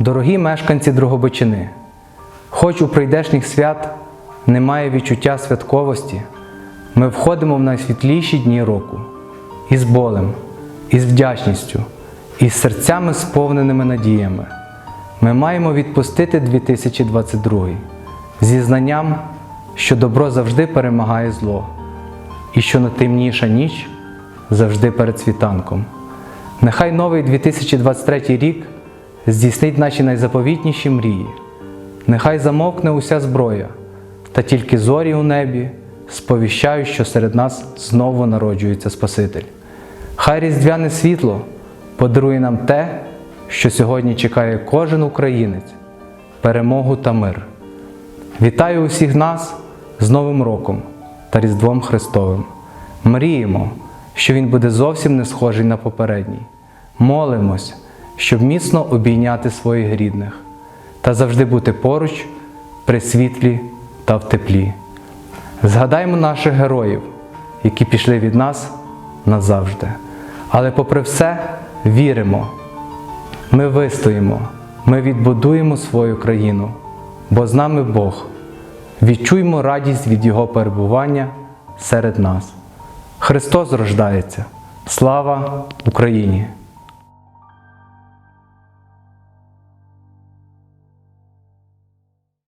Дорогі мешканці Дрогобичини, хоч у прийдешніх свят немає відчуття святковості, ми входимо в найсвітліші дні року із болем, із вдячністю, із серцями сповненими надіями. Ми маємо відпустити 2022 зі знанням, що добро завжди перемагає зло, і що найтемніша ніч завжди перед світанком. Нехай новий 2023 рік здійснить наші найзаповітніші мрії. Нехай замовкне уся зброя, та тільки зорі у небі сповіщають, що серед нас знову народжується Спаситель. Хай різдвяне світло подарує нам те, що сьогодні чекає кожен українець перемогу та мир. Вітаю усіх нас з Новим роком та Різдвом Христовим. Мріємо, що Він буде зовсім не схожий на попередній. Молимось, щоб міцно обійняти своїх рідних та завжди бути поруч при світлі та в теплі. Згадаймо наших героїв, які пішли від нас назавжди. Але попри все, віримо, ми вистоїмо, ми відбудуємо свою країну, бо з нами Бог. Відчуймо радість від Його перебування серед нас. Христос рождається. Слава Україні!